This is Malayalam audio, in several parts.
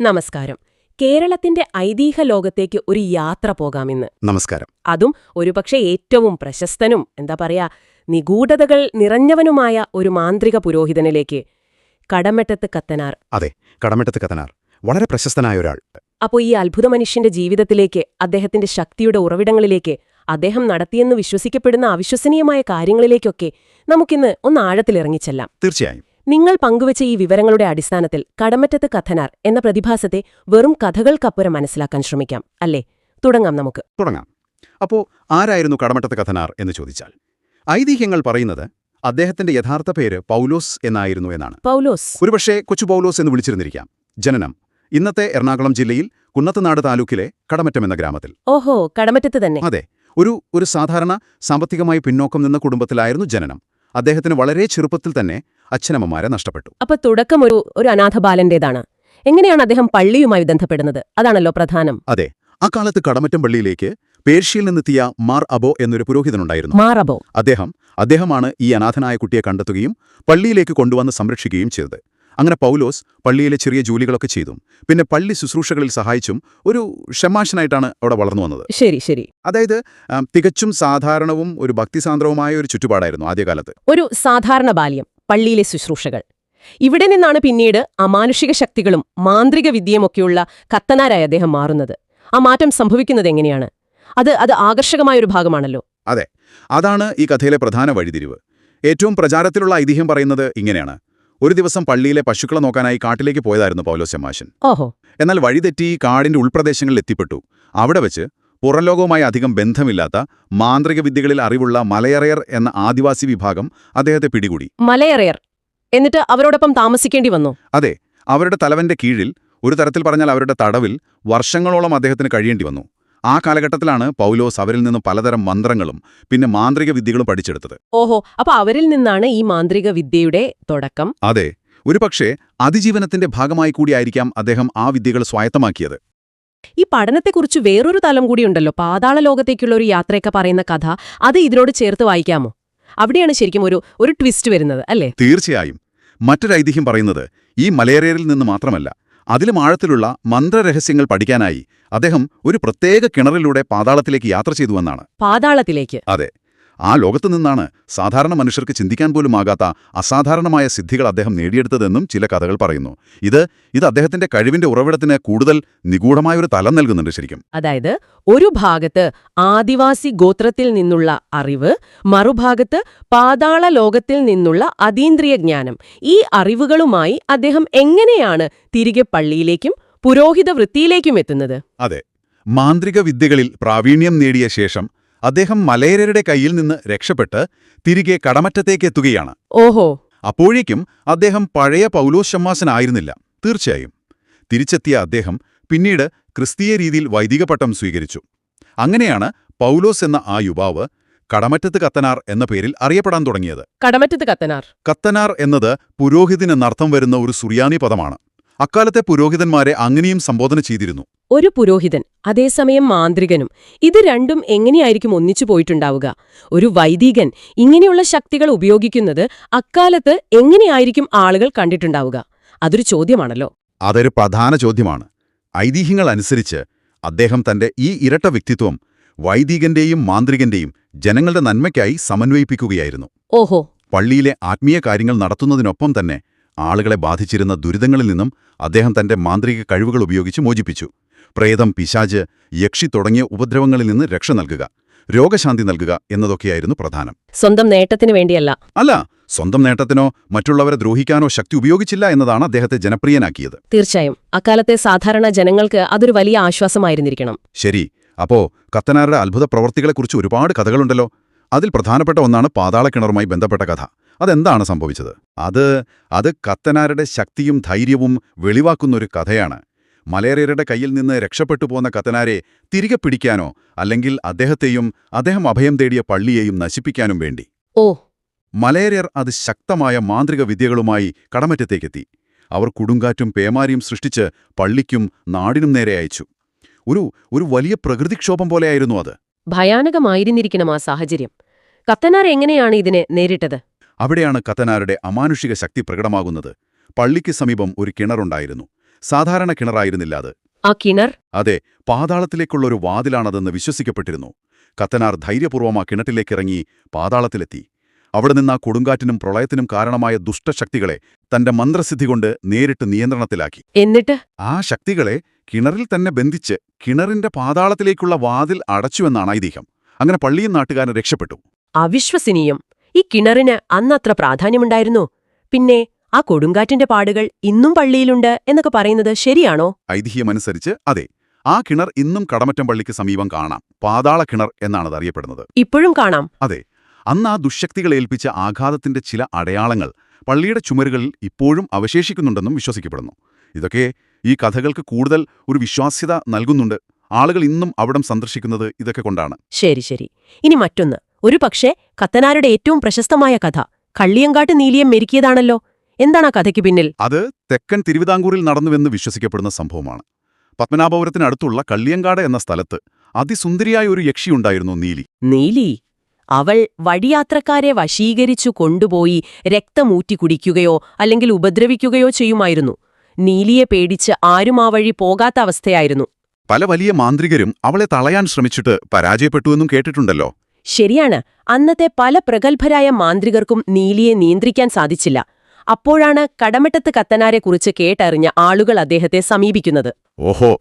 നമസ്കാരം. കേരളത്തിന്റെ ഐതിഹ്യ ലോകത്തേക്ക് ഒരു യാത്ര പോകാമെന്ന് നമസ്കാരം. അതും ഒരുപക്ഷെ ഏറ്റവും പ്രശസ്തനും എന്താ പറയാ നിഗൂഢതകൾ നിറഞ്ഞവനുമായ ഒരു മാന്ത്രിക പുരോഹിതനിലേക്ക് കടമെട്ടത്ത് കത്തനാർ. അതെ കടമെട്ടത്ത് കത്തനാർ. വളരെ പ്രശസ്തനായ ഒരാൾ. അപ്പോ ഈ അത്ഭുത മനുഷ്യന്റെ ജീവിതത്തിലേക്ക് അദ്ദേഹത്തിന്റെ ശക്തിയുടെ ഉറവിടങ്ങളിലേക്ക് അദ്ദേഹം നടത്തിയെന്ന് വിശ്വസിക്കപ്പെടുന്ന അവിശ്വസനീയമായ കാര്യങ്ങളിലേക്കൊക്കെ നമുക്കിന്ന് ഒന്ന് ആഴത്തിലിറങ്ങിച്ചെല്ലാം തീർച്ചയായും. നിങ്ങൾ പങ്കുവച്ച ഈ വിവരങ്ങളുടെ അടിസ്ഥാനത്തിൽ കടമറ്റത്ത് കഥനാർ എന്ന പ്രതിഭാസത്തെ വെറും കഥകൾക്കപ്പുരം മനസ്സിലാക്കാൻ ശ്രമിക്കാം അല്ലേ? തുടങ്ങാം നമുക്ക്. തുടങ്ങാം. അപ്പോ ആരായിരുന്നു കടമറ്റത്ത് കഥനാർ എന്ന് ചോദിച്ചാൽ? ഐതിഹ്യങ്ങൾ പറയുന്നത് അദ്ദേഹത്തിന്റെ യഥാർത്ഥ പേര് പൗലോസ് എന്നായിരുന്നു എന്നാണ്. പൗലോസ്. ഒരുപക്ഷെ കൊച്ചു പൗലോസ് എന്ന് വിളിച്ചിരുന്നിരിക്കാം. ജനനം ഇന്നത്തെ എറണാകുളം ജില്ലയിൽ കുന്നത്തനാട് താലൂക്കിലെ കടമറ്റം എന്ന ഗ്രാമത്തിൽ. ഓഹോ കടമറ്റത്ത് തന്നെ. അതെ ഒരു ഒരു സാധാരണ സാമ്പത്തികമായി പിന്നോക്കം നിന്ന കുടുംബത്തിലായിരുന്നു ജനനം. അദ്ദേഹത്തിന് വളരെ ചെറുപ്പത്തിൽ തന്നെ അച്ഛനമ്മമാരെ നഷ്ടപ്പെട്ടു. അപ്പൊ തുടക്കം ഒരു ഒരു അനാഥ ബാലന്റേതാണ് എങ്ങനെയാണ് അദ്ദേഹം പള്ളിയുമായി ബന്ധപ്പെടുന്നത്? അതാണല്ലോ പ്രധാനം. അതെ ആ കാലത്ത് കടമറ്റം പള്ളിയിലേക്ക് പേർഷ്യയിൽ നിന്നെത്തിയ മാർ അബോ എന്നൊരു പുരോഹിതനുണ്ടായിരുന്നു. മാർ അബോ. അദ്ദേഹം അദ്ദേഹമാണ് ഈ അനാഥനായ കുട്ടിയെ കണ്ടെത്തുകയും പള്ളിയിലേക്ക് കൊണ്ടുവന്ന് സംരക്ഷിക്കുകയും ചെയ്തത്. അങ്ങനെ പൗലോസ് പള്ളിയിലെ ചെറിയ ജോലികളൊക്കെ ചെയ്തു പിന്നെ പള്ളി ശുശ്രൂഷകളിൽ സഹായിച്ചും ഒരു ഷമാശനായിട്ടാണ് അവിടെ വളർന്നു വന്നത്. ശരി ശരി. അതായത് തികച്ചും സാധാരണവും ഒരു ഭക്തിസാന്ദ്രവുമായ ഒരു ചുറ്റുപാടായിരുന്നു ആദ്യകാലത്ത്. ഒരു സാധാരണ ബാല്യം. പള്ളിയിലെ ശുശ്രൂഷകൾ. ഇവിടെ നിന്നാണ് പിന്നീട് അമാനുഷിക ശക്തികളും മാന്ത്രിക വിദ്യയുമൊക്കെയുള്ള കത്തനാരായി അദ്ദേഹം മാറുന്നത്. ആ മാറ്റം സംഭവിക്കുന്നത് എങ്ങനെയാണ്? അത് അത് ആകർഷകമായ ഒരു ഭാഗമാണല്ലോ. അതെ. അതാണ് ഈ കഥയിലെ പ്രധാന വഴിതിരിവ്. ഏറ്റവും പ്രചാരത്തിലുള്ള ഐതിഹ്യം പറയുന്നത് ഇങ്ങനെയാണ്. ഒരു ദിവസം പള്ളിയിലെ പശുക്കളെ നോക്കാനായി കാട്ടിലേക്ക് പോയതായിരുന്നു പൗലോസ് ചെമ്മാശൻ. ഓഹോ. എന്നാൽ വഴിതെറ്റി കാടിന്റെ ഉൾപ്രദേശങ്ങളിൽ എത്തിപ്പെട്ടു. അവിടെ വെച്ച് പുറംലോകവുമായി അധികം ബന്ധമില്ലാത്ത മാന്ത്രിക വിദ്യകളിൽ അറിവുള്ള മലയറയർ എന്ന ആദിവാസി വിഭാഗം അദ്ദേഹത്തെ പിടികൂടി. മലയറയർ. എന്നിട്ട് അവരോടൊപ്പം താമസിക്കേണ്ടി വന്നു. അതെ അവരുടെ തലവന്റെ കീഴിൽ ഒരു തരത്തിൽ പറഞ്ഞാൽ അവരുടെ തടവിൽ വർഷങ്ങളോളം അദ്ദേഹത്തിന് കഴിയേണ്ടി വന്നു. ആ കാലഘട്ടത്തിലാണ് പൗലോസ് അവരിൽ നിന്ന് പലതരം മന്ത്രങ്ങളും പിന്നെ മാന്ത്രിക വിദ്യകളും പഠിച്ചെടുത്തത്. ഓഹോ അപ്പൊ അവരിൽ നിന്നാണ് ഈ മാന്ത്രിക വിദ്യയുടെ തുടക്കം? അതെ ഒരുപക്ഷെ അതിജീവനത്തിന്റെ ഭാഗമായി കൂടിയായിരിക്കാം അദ്ദേഹം ആ വിദ്യകൾ സ്വായത്തമാക്കിയത്. ഈ പഠനത്തെക്കുറിച്ച് വേറൊരു തലം കൂടിയുണ്ടല്ലോ പാതാള ലോകത്തേക്കുള്ള ഒരു യാത്രയൊക്കെ പറയുന്ന കഥ. അത് ഇതിനോട് ചേർത്ത് വായിക്കാമോ? അവിടെയാണ് ശരിക്കും ഒരു ഒരു ട്വിസ്റ്റ് വരുന്നത് അല്ലേ? തീർച്ചയായും. മറ്റൊരു ഐതിഹ്യം പറയുന്നത് ഈ മലേറിയറിൽ നിന്ന് മാത്രമല്ല അതിലും ആഴത്തിലുള്ള മന്ത്രരഹസ്യങ്ങൾ പഠിക്കാനായി അദ്ദേഹം ഒരു പ്രത്യേക കിണറിലൂടെ പാതാളത്തിലേക്ക് യാത്ര ചെയ്തുവെന്നാണ് പാതാളത്തിലേക്ക്. അതെ. ആ ലോകത്തു നിന്നാണ് സാധാരണ മനുഷ്യർക്ക് ചിന്തിക്കാൻ പോലും ആകാത്ത അസാധാരണമായ സിദ്ധികൾ അദ്ദേഹം നേടിയെടുത്തതെന്നും ചില കഥകൾ പറയുന്നു. ഇത് ഇത് അദ്ദേഹത്തിന്റെ കഴിവിന്റെ ഉറവിടത്തിന് കൂടുതൽ നിഗൂഢമായ ഒരു തലം നൽകുന്നുണ്ട് ശരിക്കും. അതായത് ഒരു ഭാഗത്ത് ആദിവാസി ഗോത്രത്തിൽ നിന്നുള്ള അറിവ് മറുഭാഗത്ത് പാതാള ലോകത്തിൽ നിന്നുള്ള അതീന്ദ്രിയ ജ്ഞാനം. ഈ അറിവുകളുമായി അദ്ദേഹം എങ്ങനെയാണ് തിരികെ പള്ളിയിലേക്കും പുരോഹിത വൃത്തിയിലേക്കും എത്തുന്നത്? അതെ. മാന്ത്രിക വിദ്യകളിൽ പ്രാവീണ്യം നേടിയ ശേഷം അദ്ദേഹം മലയരരുടെ കയ്യിൽ നിന്ന് രക്ഷപ്പെട്ട് തിരികെ കടമറ്റത്തേക്ക് എത്തുകയാണ് ഓഹോ. അപ്പോഴേക്കും അദ്ദേഹം പഴയ പൗലോസ് ഷമ്മാസനായിരുന്നില്ല തീർച്ചയായും. തിരിച്ചെത്തിയ അദ്ദേഹം പിന്നീട് ക്രിസ്തീയ രീതിയിൽ വൈദിക പട്ടം സ്വീകരിച്ചു. അങ്ങനെയാണ് പൗലോസ് എന്ന ആ യുവാവ് കടമറ്റത്ത് കത്തനാർ എന്ന പേരിൽ അറിയപ്പെടാൻ തുടങ്ങിയത്. കടമറ്റത്ത് കത്തനാർ. കത്തനാർ എന്നത് പുരോഹിതനെന്നർത്ഥം വരുന്ന ഒരു സുറിയാനി പദമാണ്. അക്കാലത്തെ പുരോഹിതന്മാരെ അങ്ങനെയും സംബോധന ചെയ്തിരുന്നു. ഒരു പുരോഹിതൻ അതേസമയം മാന്ത്രികനും ഇത് രണ്ടും എങ്ങനെയായിരിക്കും ഒന്നിച്ചു പോയിട്ടുണ്ടാവുക? ഒരു വൈദികൻ ഇങ്ങനെയുള്ള ശക്തികൾ ഉപയോഗിക്കുന്നത് അക്കാലത്ത് എങ്ങനെയായിരിക്കും ആളുകൾ കണ്ടിട്ടുണ്ടാവുക? അതൊരു ചോദ്യമാണല്ലോ. അതൊരു പ്രധാന ചോദ്യമാണ്. ഐതിഹ്യങ്ങൾ അനുസരിച്ച് അദ്ദേഹം തന്റെ ഈ ഇരട്ട വ്യക്തിത്വം വൈദികന്റെയും മാന്ത്രികന്റെയും ജനങ്ങളുടെ നന്മയ്ക്കായി സമന്വയിപ്പിക്കുകയായിരുന്നു. ഓഹോ. പള്ളിയിലെ ആത്മീയ കാര്യങ്ങൾ നടത്തുന്നതിനൊപ്പം തന്നെ ആളുകളെ ബാധിച്ചിരുന്ന ദുരിതങ്ങളിൽ നിന്നും അദ്ദേഹം തന്റെ മാന്ത്രിക കഴിവുകൾ ഉപയോഗിച്ച് മോചിപ്പിച്ചു. പ്രേതം പിശാജ് യക്ഷി തുടങ്ങിയ ഉപദ്രവങ്ങളിൽ നിന്ന് രക്ഷ നൽകുക രോഗശാന്തി നൽകുക എന്നതൊക്കെയായിരുന്നു പ്രധാനം. സ്വന്തം നേട്ടത്തിന് വേണ്ടിയല്ല. അല്ല സ്വന്തം നേട്ടത്തിനോ മറ്റുള്ളവരെ ദ്രോഹിക്കാനോ ശക്തി ഉപയോഗിച്ചില്ല എന്നതാണ് അദ്ദേഹത്തെ ജനപ്രിയനാക്കിയത്. തീർച്ചയായും. അക്കാലത്തെ സാധാരണ ജനങ്ങൾക്ക് അതൊരു വലിയ ആശ്വാസമായിരുന്നിരിക്കണം. ശരി അപ്പോ കത്തനാരുടെ അത്ഭുത പ്രവർത്തികളെക്കുറിച്ച് ഒരുപാട് കഥകളുണ്ടല്ലോ. അതിൽ പ്രധാനപ്പെട്ട ഒന്നാണ് പാതാളക്കിണറുമായി ബന്ധപ്പെട്ട കഥ. അതെന്താണ് സംഭവിച്ചത്? അത് അത് കത്തനാരുടെ ശക്തിയും ധൈര്യവും വെളിവാക്കുന്നൊരു കഥയാണ്. മലേറിയരുടെ കയ്യിൽ നിന്ന് രക്ഷപ്പെട്ടു പോന്ന കത്തനാരെ തിരികെ പിടിക്കാനോ അല്ലെങ്കിൽ അദ്ദേഹത്തെയും അദ്ദേഹം അഭയം തേടിയ പള്ളിയെയും നശിപ്പിക്കാനും വേണ്ടി. ഓ. മലേറിയർ അതിശക്തമായ മാന്ത്രിക വിദ്യകളുമായി കടമറ്റത്തേക്കെത്തി. അവർ കുടുങ്കാറ്റും പേമാരിയും സൃഷ്ടിച്ച് പള്ളിക്കും നാടിനും നേരെ അയച്ചു. ഒരു ഒരു വലിയ പ്രകൃതിക്ഷോഭം പോലെയായിരുന്നു അത്. ഭയാനകമായിരുന്നിരിക്കണം ആ സാഹചര്യം. കത്തനാർ എങ്ങനെയാണ് ഇതിനെ നേരിട്ടത്? അവിടെയാണ് കത്തനാരുടെ അമാനുഷിക ശക്തി പ്രകടമാകുന്നത്. പള്ളിക്ക് സമീപം ഒരു കിണറുണ്ടായിരുന്നു. സാധാരണ കിണറായിരുന്നില്ല അത്. ആ കിണർ? അതെ പാതാളത്തിലേക്കുള്ള ഒരു വാതിലാണതെന്ന് വിശ്വസിക്കപ്പെട്ടിരുന്നു. കത്തനാർ ധൈര്യപൂർവം ആ കിണറ്റിലേക്കിറങ്ങി പാതാളത്തിലെത്തി. അവിടെ നിന്ന് ആ കൊടുങ്കാറ്റിനും പ്രളയത്തിനും കാരണമായ ദുഷ്ടശക്തികളെ തന്റെ മന്ത്രസിദ്ധി കൊണ്ട് നേരിട്ട് നിയന്ത്രണത്തിലാക്കി. എന്നിട്ട്? ആ ശക്തികളെ കിണറിൽ തന്നെ ബന്ധിച്ച് കിണറിന്റെ പാതാളത്തിലേക്കുള്ള വാതിൽ അടച്ചുവെന്നാണ് ഐതിഹ്യം. അങ്ങനെ പള്ളിയും നാട്ടുകാരൻ രക്ഷപ്പെട്ടു. അവിശ്വസനീയം. ഈ കിണറിന് അന്നത്ര പ്രാധാന്യമുണ്ടായിരുന്നു. പിന്നെ ആ കൊടുങ്കാറ്റിന്റെ പാടുകൾ ഇന്നും പള്ളിയിലുണ്ട് എന്നൊക്കെ പറയുന്നത് ശരിയാണോ? ഐതിഹ്യമനുസരിച്ച് അതെ. ആ കിണർ ഇന്നും കടമറ്റം പള്ളിക്ക് സമീപം കാണാം. പാതാള കിണർ എന്നാണത് അറിയപ്പെടുന്നത് ഇപ്പോഴും കാണാം. അതെ. അന്ന് ആ ദുശക്തികൾ ഏൽപ്പിച്ച ആഘാതത്തിന്റെ ചില അടയാളങ്ങൾ പള്ളിയുടെ ചുമരുകളിൽ ഇപ്പോഴും അവശേഷിക്കുന്നുണ്ടെന്നും വിശ്വസിക്കപ്പെടുന്നു. ഇതൊക്കെ ഈ കഥകൾക്ക് കൂടുതൽ ഒരു വിശ്വാസ്യത നൽകുന്നുണ്ട്. ആളുകൾ ഇന്നും അവിടം സന്ദർശിക്കുന്നത് ഇതൊക്കെ കൊണ്ടാണ്. ശരി ശരി. ഇനി മറ്റൊന്ന്. ഒരു പക്ഷേ കത്തനാരുടെ ഏറ്റവും പ്രശസ്തമായ കഥ കള്ളിയങ്കാട്ട് നീലിയം മെരുക്കിയതാണല്ലോ. എന്താണ് ആ കഥയ്ക്ക് പിന്നിൽ? അത് തെക്കൻ തിരുവിതാംകൂറിൽ നടന്നുവെന്ന് വിശ്വസിക്കപ്പെടുന്ന സംഭവമാണ്. പത്മനാഭപുരത്തിനടുത്തുള്ള കള്ളിയങ്കാട് എന്ന സ്ഥലത്ത് അതിസുന്ദരിയായ ഒരു യക്ഷിയുണ്ടായിരുന്നു നീലി. നീലി അവൾ വഴിയാത്രക്കാരെ വശീകരിച്ചു കൊണ്ടുപോയി രക്തമൂറ്റി കുടിക്കുകയോ അല്ലെങ്കിൽ ഉപദ്രവിക്കുകയോ ചെയ്യുമായിരുന്നു. നീലിയെ പേടിച്ച് ആരും ആ വഴി പോകാത്ത അവസ്ഥയായിരുന്നു. പല വലിയ മാന്ത്രികരും അവളെ തളയാൻ ശ്രമിച്ചിട്ട് പരാജയപ്പെട്ടുവെന്നും കേട്ടിട്ടുണ്ടല്ലോ. ശരിയാണ് അന്നത്തെ പല പ്രഗത്ഭരായ മാന്ത്രികർക്കും നീലിയെ നിയന്ത്രിക്കാൻ സാധിച്ചില്ല. അപ്പോഴാണ് കടമറ്റത്ത് കത്തനാരെക്കുറിച്ച് കേട്ടറിഞ്ഞ ആളുകൾ അദ്ദേഹത്തെ സമീപിക്കുന്നത്. ഓഹോ.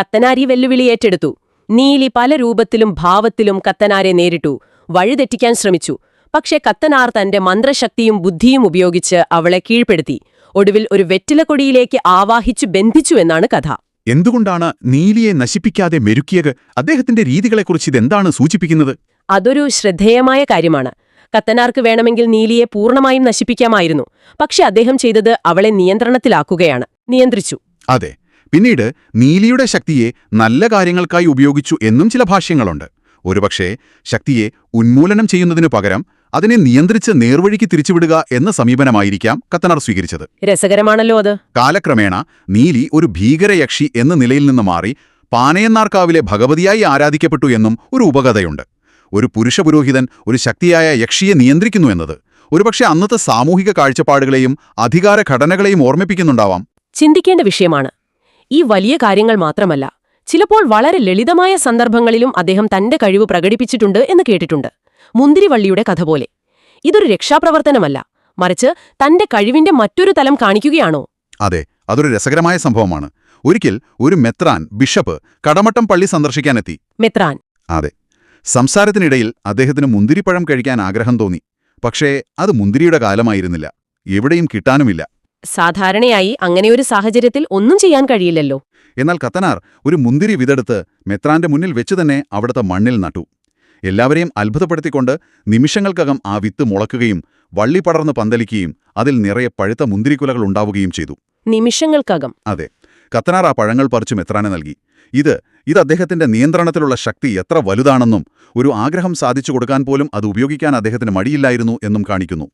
കത്തനാരി വെല്ലുവിളി ഏറ്റെടുത്തു. നീലി പല രൂപത്തിലും ഭാവത്തിലും കത്തനാരെ നേരിട്ടു വഴിതെറ്റിക്കാൻ ശ്രമിച്ചു. പക്ഷേ കത്തനാർ തന്റെ മന്ത്രശക്തിയും ബുദ്ധിയും ഉപയോഗിച്ച് അവളെ കീഴ്പ്പെടുത്തി. ഒടുവിൽ ഒരു വെറ്റിലക്കൊടിയിലേക്ക് ആവാഹിച്ചു ബന്ധിച്ചു എന്നാണ് കഥ. എന്തുകൊണ്ടാണ് നീലിയെ നശിപ്പിക്കാതെ മെരുക്കിയത്? അദ്ദേഹത്തിന്റെ രീതികളെക്കുറിച്ച് ഇതെന്താണ് സൂചിപ്പിക്കുന്നത്? അതൊരു ശ്രദ്ധേയമായ കാര്യമാണ്. കത്തനാർക്ക് വേണമെങ്കിൽ നീലിയെ പൂർണമായും നശിപ്പിക്കാമായിരുന്നു. പക്ഷെ അദ്ദേഹം ചെയ്തത് അവളെ നിയന്ത്രണത്തിലാക്കുകയാണ്. നിയന്ത്രിച്ചു. അതെ. പിന്നീട് നീലിയുടെ ശക്തിയെ നല്ല കാര്യങ്ങൾക്കായി ഉപയോഗിച്ചു എന്നും ചില ഭാഷ്യങ്ങളുണ്ട്. ഒരുപക്ഷേ ശക്തിയെ ഉന്മൂലനം ചെയ്യുന്നതിനു പകരം അതിനെ നിയന്ത്രിച്ച് നേർവഴിക്ക് തിരിച്ചുവിടുക എന്ന സമീപനമായിരിക്കാം കത്തനാർ സ്വീകരിച്ചത്. രസകരമാണല്ലോ അത്. കാലക്രമേണ നീലി ഒരു ഭീകരയക്ഷി എന്ന നിലയിൽ നിന്ന് മാറി പാനയന്നാർക്കാവിലെ ഭഗവതിയായി ആരാധിക്കപ്പെട്ടു എന്നും ഒരു ഉപകഥയുണ്ട്. ഒരു പുരുഷ പുരോഹിതൻ ഒരു ശക്തിയായ യക്ഷിയെ നിയന്ത്രിക്കുന്നു എന്നത്. ഒരുപക്ഷെ അന്നത്തെ സാമൂഹിക കാഴ്ചപ്പാടുകളെയും അധികാര ഘടനകളെയും ഓർമ്മിപ്പിക്കുന്നുണ്ടാവാം. ചിന്തിക്കേണ്ട വിഷയമാണ്. ഈ വലിയ കാര്യങ്ങൾ മാത്രമല്ല ചിലപ്പോൾ വളരെ ലളിതമായ സന്ദർഭങ്ങളിലും അദ്ദേഹം തന്റെ കഴിവ് പ്രകടിപ്പിച്ചിട്ടുണ്ട് എന്ന് കേട്ടിട്ടുണ്ട്. മുന്തിരിവള്ളിയുടെ കഥ പോലെ. ഇതൊരു രക്ഷാപ്രവർത്തനമല്ല മറിച്ച് തന്റെ കഴിവിന്റെ മറ്റൊരു തലം കാണിക്കുകയാണോ? അതെ അതൊരു രസകരമായ സംഭവമാണ്. ഒരിക്കൽ ഒരു മെത്രാൻ ബിഷപ്പ് കടമട്ടം പള്ളി സന്ദർശിക്കാനെത്തി. മെത്രാൻ. അതെ. സംസാരത്തിനിടയിൽ അദ്ദേഹത്തിന് മുന്തിരിപ്പഴം കഴിക്കാൻ ആഗ്രഹം തോന്നി. പക്ഷേ അത് മുന്തിരിയുടെ കാലമായിരുന്നില്ല. എവിടെയും കിട്ടാനുമില്ല. സാധാരണയായി അങ്ങനെയൊരു സാഹചര്യത്തിൽ ഒന്നും ചെയ്യാൻ കഴിയില്ലല്ലോ. എന്നാൽ കത്തനാർ ഒരു മുന്തിരി വിതെടുത്ത് മെത്രാന്റെ മുന്നിൽ വെച്ചു തന്നെ അവിടുത്തെ മണ്ണിൽ നട്ടു. എല്ലാവരെയും അത്ഭുതപ്പെടുത്തിക്കൊണ്ട് നിമിഷങ്ങൾക്കകം ആ വിത്ത് മുളക്കുകയും വള്ളി പടർന്ന് പന്തലിക്കുകയും അതിൽ നിറയെ പഴുത്ത മുന്തിരിക്കുലകൾ ഉണ്ടാവുകയും ചെയ്തു. നിമിഷങ്ങൾക്കകം. അതെ. കത്തനാർ ആ പഴങ്ങൾ പറിച്ചു മെത്രാനെ നൽകി. ഇത് ഇത് അദ്ദേഹത്തിന്റെ നിയന്ത്രണത്തിലുള്ള ശക്തി എത്ര വലുതാണെന്നും ഒരു ആഗ്രഹം സാധിച്ചു കൊടുക്കാൻ പോലും അത് ഉപയോഗിക്കാൻ അദ്ദേഹത്തിന് മടിയില്ലായിരുന്നു എന്നും കാണിക്കുന്നു.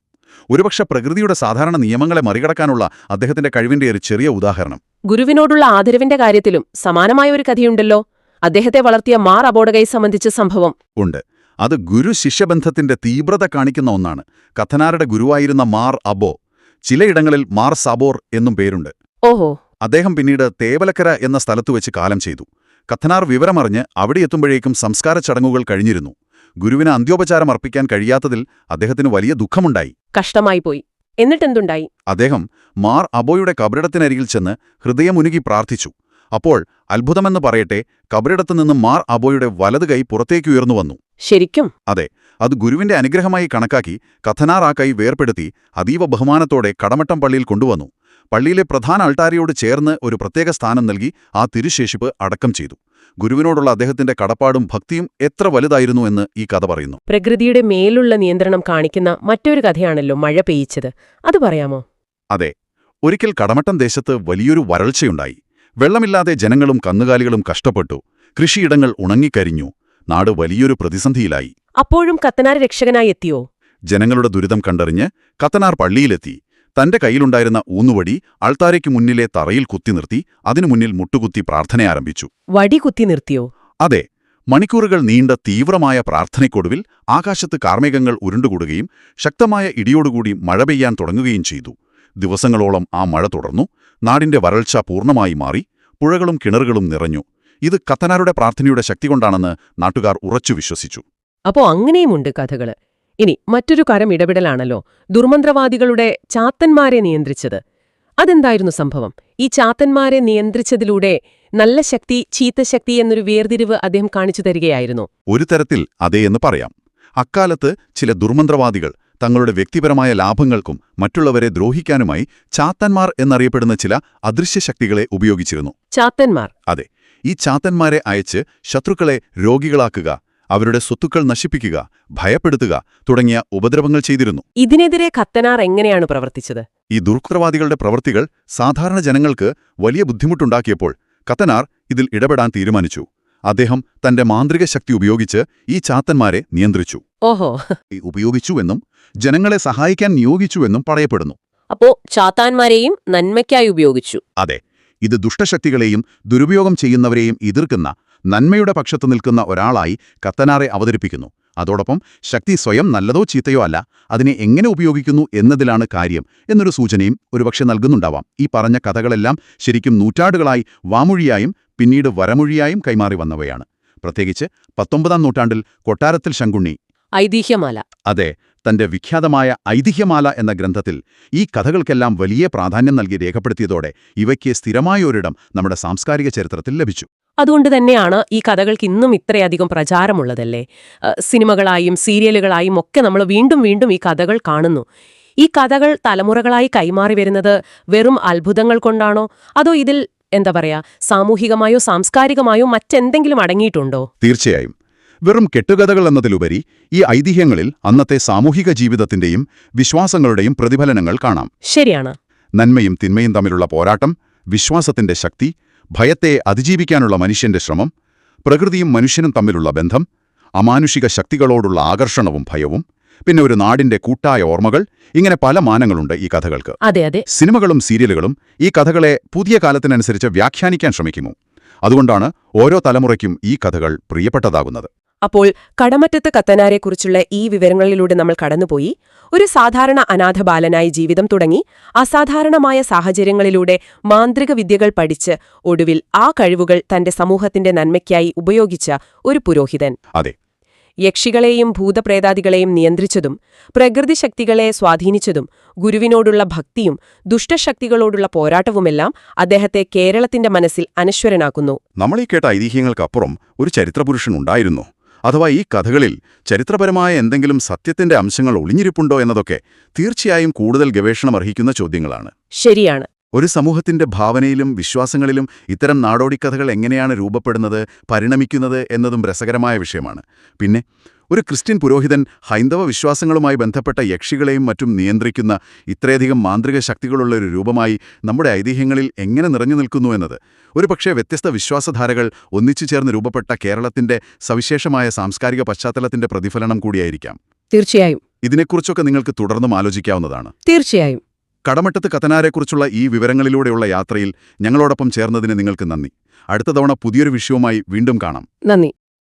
ഒരുപക്ഷെ പ്രകൃതിയുടെ സാധാരണ നിയമങ്ങളെ മറികടക്കാനുള്ള അദ്ദേഹത്തിന്റെ കഴിവിന്റെ ഒരു ചെറിയ ഉദാഹരണം. ഗുരുവിനോടുള്ള ആദരവിന്റെ കാര്യത്തിലും സമാനമായ ഒരു കഥയുണ്ടല്ലോ. അദ്ദേഹത്തെ വളർത്തിയ മാർ അബോഡകൈ സംബന്ധിച്ച സംഭവം. ഉണ്ട്. അത് ഗുരു ശിഷ്യബന്ധത്തിന്റെ തീവ്രത കാണിക്കുന്ന ഒന്നാണ്. കഥനാരുടെ ഗുരുവായിരുന്ന മാർ അബോ. ചിലയിടങ്ങളിൽ മാർ സബോർ എന്നും പേരുണ്ട്. ഓഹോ. അദ്ദേഹം പിന്നീട് തേവലക്കര എന്ന സ്ഥലത്തു വെച്ച് കാലം ചെയ്തു. കഥനാർ വിവരമറിഞ്ഞ് അവിടെ എത്തുമ്പോഴേക്കും സംസ്കാര ചടങ്ങുകൾ കഴിഞ്ഞിരുന്നു. ഗുരുവിന് അന്ത്യോപചാരം അർപ്പിക്കാൻ കഴിയാത്തതിൽ അദ്ദേഹത്തിന് വലിയ ദുഃഖമുണ്ടായി. കഷ്ടമായി പോയി. എന്നിട്ടെന്തുണ്ടായി? അദ്ദേഹം മാർ അബോയുടെ കബറിടത്തിനരികിൽ ചെന്ന് ഹൃദയമുനുകി പ്രാർത്ഥിച്ചു. അപ്പോൾ അത്ഭുതമെന്ന് പറയട്ടെ കബറിടത്തു നിന്ന് മാർ അബോയുടെ വലത് കൈ പുറത്തേക്കുയർന്നു വന്നു. ശരിക്കും? അതെ അത് ഗുരുവിന്റെ അനുഗ്രഹമായി കണക്കാക്കി കഥനാറാക്കായി ആ കൈ വേർപ്പെടുത്തി അതീവ ബഹുമാനത്തോടെ കടമട്ടം പള്ളിയിൽ കൊണ്ടുവന്നു. പള്ളിയിലെ പ്രധാന അൾട്ടാരിയോട് ചേർന്ന് ഒരു പ്രത്യേക സ്ഥാനം നൽകി ആ തിരുശേഷിപ്പ് അടക്കം ചെയ്തു. ഗുരുവിനോടുള്ള അദ്ദേഹത്തിന്റെ കടപ്പാടും ഭക്തിയും എത്ര വലുതായിരുന്നു എന്ന് ഈ കഥ പറയുന്നു. പ്രകൃതിയുടെ മേലുള്ള നിയന്ത്രണം കാണിക്കുന്ന മറ്റൊരു കഥയാണല്ലോ മഴ പെയ്യിച്ചത്. അത് പറയാമോ? അതെ. ഒരിക്കൽ കടമട്ടം ദേശത്ത് വലിയൊരു വരൾച്ചയുണ്ടായി. വെള്ളമില്ലാതെ ജനങ്ങളും കന്നുകാലികളും കഷ്ടപ്പെട്ടു. കൃഷിയിടങ്ങൾ ഉണങ്ങിക്കരിഞ്ഞു. നാട് വലിയൊരു പ്രതിസന്ധിയിലായി. അപ്പോഴും കത്തനാർ രക്ഷകനായി എത്തിയോ? ജനങ്ങളുടെ ദുരിതം കണ്ടറിഞ്ഞ് കത്തനാർ പള്ളിയിലെത്തി. തന്റെ കയ്യിലുണ്ടായിരുന്ന ഊന്നുവടി അൾത്താരയ്ക്ക് മുന്നിലെ തറയിൽ കുത്തി നിർത്തി അതിനു മുന്നിൽ മുട്ടുകുത്തി പ്രാർത്ഥന ആരംഭിച്ചു. വടി കുത്തി നിർത്തിയോ? അതെ മണിക്കൂറുകൾ നീണ്ട തീവ്രമായ പ്രാർത്ഥനയ്ക്കൊടുവിൽ ആകാശത്ത് കാർമേഘങ്ങൾ ഉരുണ്ടുകൂടുകയും ശക്തമായ ഇടിയോടുകൂടി മഴ പെയ്യാൻ തുടങ്ങുകയും ചെയ്തു. ദിവസങ്ങളോളം ആ മഴ തുടർന്നു നാടിന്റെ വരൾച്ച പൂർണമായി മാറി പുഴകളും കിണറുകളും നിറഞ്ഞു. ഇത് കത്തനാരുടെ പ്രാർത്ഥനയുടെ ശക്തി കൊണ്ടാണെന്ന് നാട്ടുകാർ ഉറച്ചു വിശ്വസിച്ചു. അപ്പോ അങ്ങനെയുമുണ്ട് കഥകൾ. ഇനി മറ്റൊരു കരം ഇടപെടലാണല്ലോ. ദുർമന്ത്രവാദികളുടെ ചാത്തന്മാരെ നിയന്ത്രിച്ചത്. അതെന്തായിരുന്നു സംഭവം? ഈ ചാത്തന്മാരെ നിയന്ത്രിച്ചതിലൂടെ നല്ല ശക്തി ചീത്ത ശക്തി എന്നൊരു വേർതിരിവ് അദ്ദേഹം കാണിച്ചു തരികയായിരുന്നു. ഒരു തരത്തിൽ അതേ എന്ന് പറയാം. അക്കാലത്ത് ചില ദുർമന്ത്രവാദികൾ തങ്ങളുടെ വ്യക്തിപരമായ ലാഭങ്ങൾക്കും മറ്റുള്ളവരെ ദ്രോഹിക്കാനുമായി ചാത്തന്മാർ എന്നറിയപ്പെടുന്ന ചില അദൃശ്യശക്തികളെ ഉപയോഗിച്ചിരുന്നു. ചാത്തന്മാർ. അതെ. ഈ ചാത്തന്മാരെ അയച്ച് ശത്രുക്കളെ രോഗികളാക്കുക അവരുടെ സ്വത്തുക്കൾ നശിപ്പിക്കുക ഭയപ്പെടുത്തുക തുടങ്ങിയ ഉപദ്രവങ്ങൾ ചെയ്തിരുന്നു. ഇതിനെതിരെ കത്തനാർ എങ്ങനെയാണ് പ്രവർത്തിച്ചത്? ഈ ദുർക്രവാദികളുടെ പ്രവൃത്തികൾ സാധാരണ ജനങ്ങൾക്ക് വലിയ ബുദ്ധിമുട്ടുണ്ടാക്കിയപ്പോൾ കത്തനാർ ഇതിൽ ഇടപെടാൻ തീരുമാനിച്ചു. അദ്ദേഹം തന്റെ മാന്ത്രിക ശക്തി ഉപയോഗിച്ച് ഈ ചാത്തന്മാരെ നിയന്ത്രിച്ചു. ഓഹോ. ഉപയോഗിച്ചുവെന്നും ജനങ്ങളെ സഹായിക്കാൻ നിയോഗിച്ചുവെന്നും പറയപ്പെടുന്നു. അപ്പോ ചാത്താന്മാരെയും നന്മയ്ക്കായി ഉപയോഗിച്ചു. അതെ ഇത് ദുഷ്ടശക്തികളെയും ദുരുപയോഗം ചെയ്യുന്നവരെയും എതിർക്കുന്ന നന്മയുടെ പക്ഷത്തു നിൽക്കുന്ന ഒരാളായി കത്തനാറെ അവതരിപ്പിക്കുന്നു. അതോടൊപ്പം ശക്തി സ്വയം നല്ലതോ ചീത്തയോ അല്ല അതിനെ എങ്ങനെ ഉപയോഗിക്കുന്നു എന്നതിലാണ് കാര്യം എന്നൊരു സൂചനയും ഒരുപക്ഷെ നൽകുന്നുണ്ടാവാം. ഈ പറഞ്ഞ കഥകളെല്ലാം ശരിക്കും നൂറ്റാണ്ടുകളായി വാമൊഴിയായും പിന്നീട് വരമൊഴിയായും കൈമാറി വന്നവയാണ്. പ്രത്യേകിച്ച് പത്തൊമ്പതാം നൂറ്റാണ്ടിൽ കൊട്ടാരത്തിൽ ശങ്കുണ്ണി. ഐതിഹ്യമാല. അതെ തന്റെ വിഖ്യാതമായ ഐതിഹ്യമാല എന്ന ഗ്രന്ഥത്തിൽ ഈ കഥകൾക്കെല്ലാം വലിയ പ്രാധാന്യം നൽകി രേഖപ്പെടുത്തിയതോടെ ഇവയ്ക്ക് സ്ഥിരമായ ഒരിടം നമ്മുടെ സാംസ്കാരിക ചരിത്രത്തിൽ ലഭിച്ചു. അതുകൊണ്ട് തന്നെയാണ് ഈ കഥകൾക്ക് ഇന്നും ഇത്രയധികം പ്രചാരമുള്ളതല്ലേ? സിനിമകളായും സീരിയലുകളായും ഒക്കെ നമ്മൾ വീണ്ടും വീണ്ടും ഈ കഥകൾ കാണുന്നു. ഈ കഥകൾ തലമുറകളായി കൈമാറി വരുന്നത് വെറും അത്ഭുതങ്ങൾ കൊണ്ടാണോ? അതോ ഇതിൽ എന്താ പറയാ സാമൂഹികമായോ സാംസ്കാരികമായോ മറ്റെന്തെങ്കിലും അടങ്ങിയിട്ടുണ്ടോ? തീർച്ചയായും. വെറും കെട്ടുകഥകൾ എന്നതിലുപരി ഈ ഐതിഹ്യങ്ങളിൽ അന്നത്തെ സാമൂഹിക ജീവിതത്തിന്റെയും വിശ്വാസങ്ങളുടെയും പ്രതിഫലനങ്ങൾ കാണാം. ശരിയാണ്. നന്മയും തിന്മയും തമ്മിലുള്ള പോരാട്ടം വിശ്വാസത്തിന്റെ ശക്തി ഭയത്തെ അതിജീവിക്കാനുള്ള മനുഷ്യന്റെ ശ്രമം പ്രകൃതിയും മനുഷ്യനും തമ്മിലുള്ള ബന്ധം അമാനുഷിക ശക്തികളോടുള്ള ആകർഷണവും ഭയവും പിന്നെ ഒരു നാടിന്റെ കൂട്ടായ ഓർമ്മകൾ ഇങ്ങനെ പല മാനങ്ങളുണ്ട് ഈ കഥകൾക്ക്. അതെ അതെ. സിനിമകളും സീരിയലുകളും ഈ കഥകളെ പുതിയ കാലത്തിനനുസരിച്ച് വ്യാഖ്യാനിക്കാൻ ശ്രമിക്കുന്നു അതുകൊണ്ടാണ് ഓരോ തലമുറയ്ക്കും ഈ കഥകൾ പ്രിയപ്പെട്ടതാകുന്നത്. അപ്പോൾ കടമറ്റത്ത് കത്തനാരെക്കുറിച്ചുള്ള ഈ വിവരങ്ങളിലൂടെ നമ്മൾ കടന്നുപോയി. ഒരു സാധാരണ അനാഥ ബാലനായി ജീവിതം തുടങ്ങി അസാധാരണമായ സാഹചര്യങ്ങളിലൂടെ മാന്ത്രിക വിദ്യകൾ പഠിച്ച് ഒടുവിൽ ആ കഴിവുകൾ തന്റെ സമൂഹത്തിന്റെ നന്മയ്ക്കായി ഉപയോഗിച്ച ഒരു പുരോഹിതൻ. അതെ. യക്ഷികളെയും ഭൂതപ്രേതാദികളെയും നിയന്ത്രിച്ചതും പ്രകൃതിശക്തികളെ സ്വാധീനിച്ചതും ഗുരുവിനോടുള്ള ഭക്തിയും ദുഷ്ടശക്തികളോടുള്ള പോരാട്ടവുമെല്ലാം അദ്ദേഹത്തെ കേരളത്തിന്റെ മനസ്സിൽ അനശ്വരനാക്കുന്നു. നമ്മൾ ഈ കേട്ട ഐതിഹ്യങ്ങൾക്കപ്പുറം ഒരു ചരിത്രപുരുഷൻ ഉണ്ടായിരുന്നു. അഥവാ ഈ കഥകളിൽ ചരിത്രപരമായ എന്തെങ്കിലും സത്യത്തിന്റെ അംശങ്ങൾ ഒളിഞ്ഞിരിപ്പുണ്ടോ എന്നതൊക്കെ തീർച്ചയായും കൂടുതൽ ഗവേഷണം അർഹിക്കുന്ന ചോദ്യങ്ങളാണ്. ശരിയാണ്. ഒരു സമൂഹത്തിന്റെ ഭാവനയിലും വിശ്വാസങ്ങളിലും ഇത്തരം നാടോടിക്കഥകൾ എങ്ങനെയാണ് രൂപപ്പെടുന്നത് പരിണമിക്കുന്നത് എന്നതും രസകരമായ വിഷയമാണ്. പിന്നെ ഒരു ക്രിസ്ത്യൻ പുരോഹിതൻ ഹൈന്ദവ വിശ്വാസങ്ങളുമായി ബന്ധപ്പെട്ട യക്ഷികളെയും മറ്റും നിയന്ത്രിക്കുന്ന ഇത്രയധികം മാന്ത്രിക ശക്തികളുള്ള ഒരു രൂപമായി നമ്മുടെ ഐതിഹ്യങ്ങളിൽ എങ്ങനെ നിറഞ്ഞു നിൽക്കുന്നു എന്നത്. ഒരുപക്ഷെ വ്യത്യസ്ത വിശ്വാസധാരകൾ ഒന്നിച്ചു ചേർന്ന് രൂപപ്പെട്ട കേരളത്തിന്റെ സവിശേഷമായ സാംസ്കാരിക പശ്ചാത്തലത്തിന്റെ പ്രതിഫലനം കൂടിയായിരിക്കാം. തീർച്ചയായും. ഇതിനെക്കുറിച്ചൊക്കെ നിങ്ങൾക്ക് തുടർന്നും ആലോചിക്കാവുന്നതാണ്. തീർച്ചയായും. കടമട്ടത്ത് കത്തനാരെക്കുറിച്ചുള്ള ഈ വിവരങ്ങളിലൂടെയുള്ള യാത്രയിൽ ഞങ്ങളോടൊപ്പം ചേർന്നതിന് നിങ്ങൾക്ക് നന്ദി. അടുത്ത തവണ പുതിയൊരു വിഷയവുമായി വീണ്ടും കാണാം. നന്ദി.